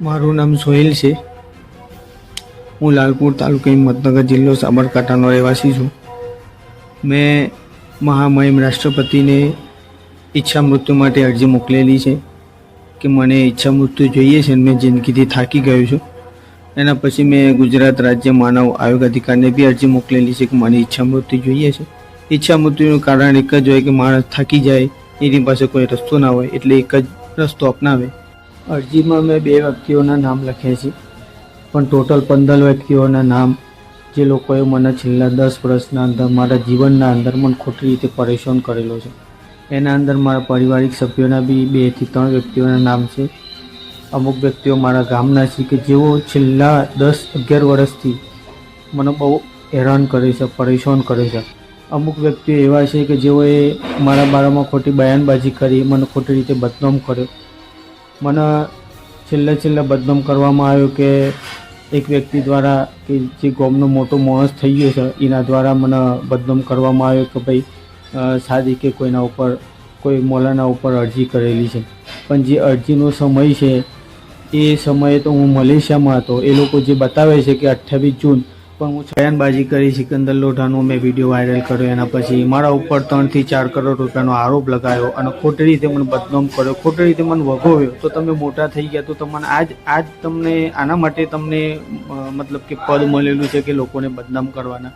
મારું નામ સોહેલ છે. હું લાલપુર તાલુકા હિંમતનગર જિલ્લો સાબરકાંઠાનો રહેવાસી છું. મેં મહામહિમ રાષ્ટ્રપતિને ઈચ્છા મૃત્યુ માટે અરજી મોકલેલી છે કે મને ઈચ્છા મૃત્યુ જોઈએ છે અને મેં જિંદગીથી થાકી ગયો છું. એના પછી મેં ગુજરાત રાજ્ય માનવ આયોગ અધિકારીને બી અરજી મોકલેલી છે કે મને ઈચ્છા મૃત્યુ જોઈએ છે. ઈચ્છા મૃત્યુનું કારણ એક જ હોય કે માણસ થાકી જાય, એની પાસે કોઈ રસ્તો ના હોય, એટલે એક જ રસ્તો અપનાવે. અરજીમાં મેં બે વ્યક્તિઓના નામ લખ્યા છે, પણ ટોટલ પંદર વ્યક્તિઓના નામ, જે લોકોએ મને છેલ્લા દસ વર્ષના અંદર, મારા જીવનના અંદર મને ખોટી રીતે પરેશાન કરેલો છે. એના અંદર મારા પારિવારિક સભ્યોના બી બેથી ત્રણ વ્યક્તિઓના નામ છે. અમુક વ્યક્તિઓ મારા ગામના છે કે જેઓ છેલ્લા દસ અગિયાર વર્ષથી મને બહુ હેરાન કરે છે, પરેશાન કરે છે. અમુક વ્યક્તિઓ એવા છે કે જેઓએ મારા બારામાં ખોટી બયાનબાજી કરી, મને ખોટી રીતે બદનામ કર્યો. મને છેલ્લે છેલ્લે બદનામ કરવામાં આવ્યો કે એક વ્યક્તિ દ્વારા કે જે ગોમનો મોટો માણસ થઈ ગયો છે, એના દ્વારા મને બદનામ કરવામાં આવ્યો કે ભાઈ સાદી કે કોઈના ઉપર, કોઈ મોલાના ઉપર અરજી કરેલી છે. પણ જે અરજીનો સમય છે, એ સમયે તો હું મલેશિયામાં હતો. એ લોકો જે બતાવે છે કે અઠ્ઠાવીસ જૂન પણ હું બયાનબાજી કરી સિકંદર લોઢાનો મેં વીડિયો વાયરલ કર્યો. એના પછી મારા ઉપર ત્રણથી ચાર કરોડ રૂપિયાનો આરોપ લગાવ્યો અને ખોટી રીતે મને બદનામ કર્યો. ખોટી રીતે મને વગોવ્યો. તો તમે મોટા થઈ ગયા તો તમને આજ આજ તમને આના માટે તમને મતલબ કે પદ મળેલું છે કે લોકોને બદનામ કરવાના.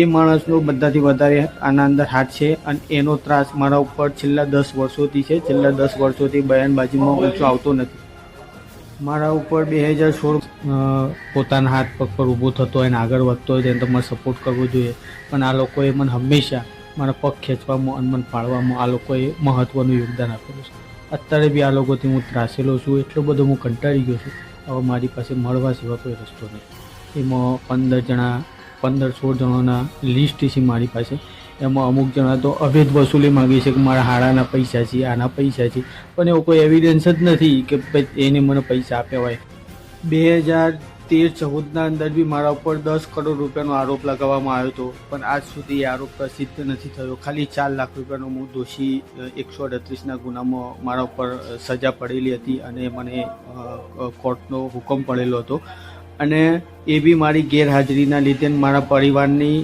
એ માણસનો બધાથી વધારે આના અંદર હાથ છે અને એનો ત્રાસ મારા ઉપર છેલ્લા દસ વર્ષોથી છે. છેલ્લા દસ વર્ષોથી બયાનબાજીમાં ઊંચો આવતો નથી. મારા ઉપર બે હજાર સોળ પોતાના હાથ પગ પર ઊભો થતો હોય ને આગળ વધતો હોય તેને તમારે સપોર્ટ કરવો જોઈએ. પણ આ લોકોએ મને હંમેશા મારા પગ ખેંચવામાં અને મને પાડવામાં આ લોકોએ મહત્ત્વનું યોગદાન આપેલું છે. અત્યારે બી આ લોકોથી હું ત્રાસેલો છું, એટલો બધો હું કંટાળી ગયો છું. હવે મારી પાસે મળવા સિવાય કોઈ રસ્તો નથી. એમાં પંદર જણા, પંદર સોળ જણાના લિસ્ટ છે મારી પાસે. એમાં અમુક જણા તો અભેદ વસૂલી માગે છે કે મારા હાડાના પૈસા છે, આના પૈસા છે. પણ એવો કોઈ એવિડન્સ જ નથી કે ભાઈ એને મને પૈસા આપ્યા હોય. બે હજાર તેર ચૌદના અંદર બી મારા ઉપર દસ કરોડ રૂપિયાનો આરોપ લગાવવામાં આવ્યો હતો. પણ આજ સુધી એ આરોપ પ્રસિદ્ધ નથી થયો. ખાલી ચાર લાખ રૂપિયાનો હું દોષી એકસો અડત્રીસના ગુનામાં મારા ઉપર સજા પડેલી હતી અને મને કોર્ટનો હુકમ પડેલો હતો. અને એ બી મારી ગેરહાજરીના લીધે મારા પરિવારની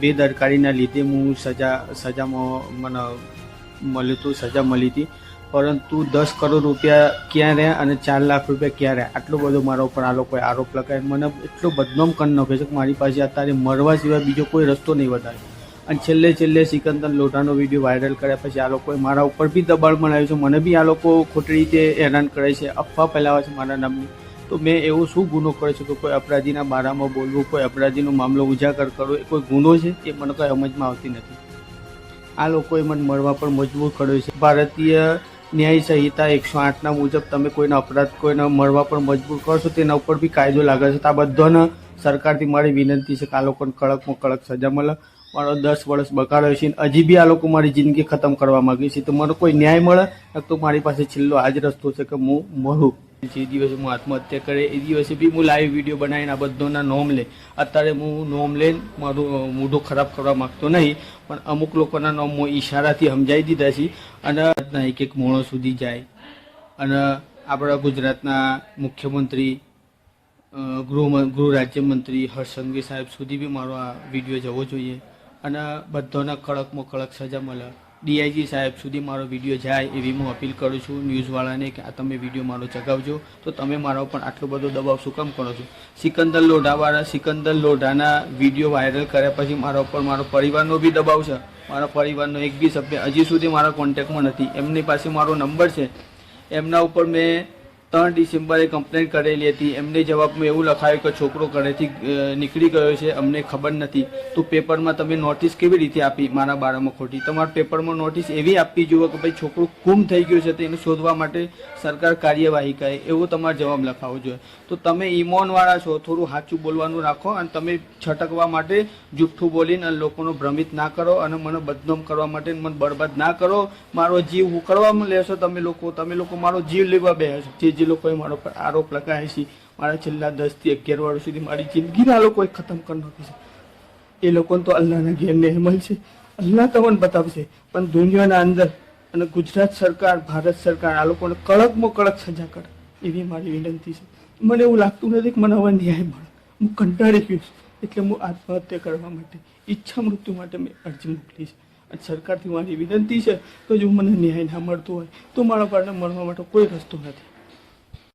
બેદરકારીના લીધે હું સજા, સજામાં મને મળ્યું હતું, સજા મળી હતી. પરંતુ દસ કરોડ રૂપિયા ક્યાં રહ્યા અને ચાર લાખ રૂપિયા ક્યાં રહ્યા? આટલો બધો મારા ઉપર આ લોકોએ આરોપ લગાવ્યો. મને એટલો બદનામ કરી નાખ્યો છે કે મારી પાસે અત્યારે મરવા સિવાય બીજો કોઈ રસ્તો નહીં વધારે. અને છેલ્લે છેલ્લે સિકંદર લોઢાનો વીડિયો વાયરલ કર્યા પછી આ લોકોએ મારા ઉપર બી દબાણ બનાવ્યું છે. મને બી આ લોકો ખોટી રીતે હેરાન કરે છે, અફવા ફેલાવે છે મારા નામની. તો મેં એવો શું ગુનો કર્યો છે કે કોઈ અપરાધીના બારામાં બોલવું, કોઈ અપરાધીનો મામલો ઉજાગર કરવો, એ કોઈ ગુનો છે? એ મને કોઈ સમજમાં આવતી નથી. આ લોકોએ મને મળવા પર મજબૂર કર્યો છે. ભારતીય ન્યાય સંહિતા એકસો આઠના મુજબ તમે કોઈના અપરાધ, કોઈને મળવા પણ મજબૂર કરશો તેના ઉપર બી કાયદો લાગે છે. તો આ બધાને સરકારથી મારી વિનંતી છે કે આ લોકોને કડકમાં કડક સજા મળે. મારો દસ વર્ષ બગાડ્યો છે હજી બી આ લોકો મારી જિંદગી ખતમ કરવા માગે છે. તો મને કોઈ ન્યાય મળે? તો મારી પાસે છેલ્લો આ જ રસ્તો છે કે હું મળું જે દિવસે હું આત્મહત્યા કરે, એ દિવસે બી હું લાઈવ વીડિયો બનાવીને આ બધોના નોમ લે. અત્યારે હું નોમ લઈને મારું મોઢું ખરાબ કરવા માગતો નહીં, પણ અમુક લોકોના નોમ હું ઈશારાથી સમજાવી દીધા છે. અને એક એક મોણો સુધી જાય. અને આપણા ગુજરાતના મુખ્યમંત્રી ગૃહ ગૃહ રાજ્યમંત્રી હર્ષ સંઘવી સાહેબ સુધી બી મારો આ વીડિયો જવો જોઈએ. અને બધાના કડકમાં કડક સજા મળે. ડીઆઈજી સાહેબ સુધી મારો વીડિયો જાય એવી હું અપીલ કરું છું ન્યૂઝવાળાને કે આ તમે વીડિયો મારો ચગાવજો. તો તમે મારા ઉપર આટલો બધો દબાવ શું કામ કરો છો? સિકંદર લોઢાવાળા, સિકંદર લોઢાના વીડિયો વાયરલ કર્યા પછી મારા ઉપર મારો પરિવારનો બી દબાવ છે. મારા પરિવારનો એક બી સભ્ય હજી સુધી મારા કોન્ટેક્ટમાં નથી. એમની પાસે મારો નંબર છે. એમના ઉપર મેં ત્રણ ડિસેમ્બરે કમ્પ્લેન કરેલી હતી. એમને જવાબમાં એવું લખાયું કે છોકરો ઘરેથી નીકળી ગયો છે. અમને ખબર નથી. તો પેપરમાં તમે નોટિસ કેવી રીતે આપી મારા બારામાં ખોટી? તમારા પેપરમાં નોટિસ એવી આપવી જોઈએ કે ભાઈ છોકરો ગુમ થઈ ગયો છે તો એને શોધવા માટે સરકાર કાર્યવાહી કરે. એવો તમારે જવાબ લખાવવો જોઈએ. તો તમે ઈમોનવાળા છો. થોડું સાચું બોલવાનું રાખો અને તમે છટકવા માટે જુઠ્ઠું બોલીને અને લોકોનો ભ્રમિત ના કરો અને મને બદનામ કરવા માટે મને બરબાદ ના કરો. મારો જીવ ઉકળવામાં લેશો? તમે લોકો તમે લોકો મારો જીવ લેવા બેસો જે જે લોકોએ મારા પર આરોપ લગાવ્યા છે, મારા છેલ્લા દસથી અગિયાર વર્ષ સુધી મારી જિંદગીના લોકોએ ખતમ કરી નાખી છે. એ લોકોને તો અલ્લાહના ઘેર નેહમલ છે. અલ્લાહ તમને બતાવશે, પણ દુનિયાના અંદર અને ગુજરાત સરકાર, ભારત સરકાર આ લોકોને કડકમાં કડક સજા કરે, એવી મારી વિનંતી છે. મને એવું લાગતું નથી કે મને હવે ન્યાય મળે. હું કંટાળી ગયો છું, એટલે હું આત્મહત્યા કરવા માટે, ઈચ્છા મૃત્યુ માટે મેં અરજી મોકલી છે. અને સરકારથી મારી વિનંતી છે, તો જો મને ન્યાય ના મળતો હોય, તો મારા પાટને મળવા માટે કોઈ રસ્તો નથી.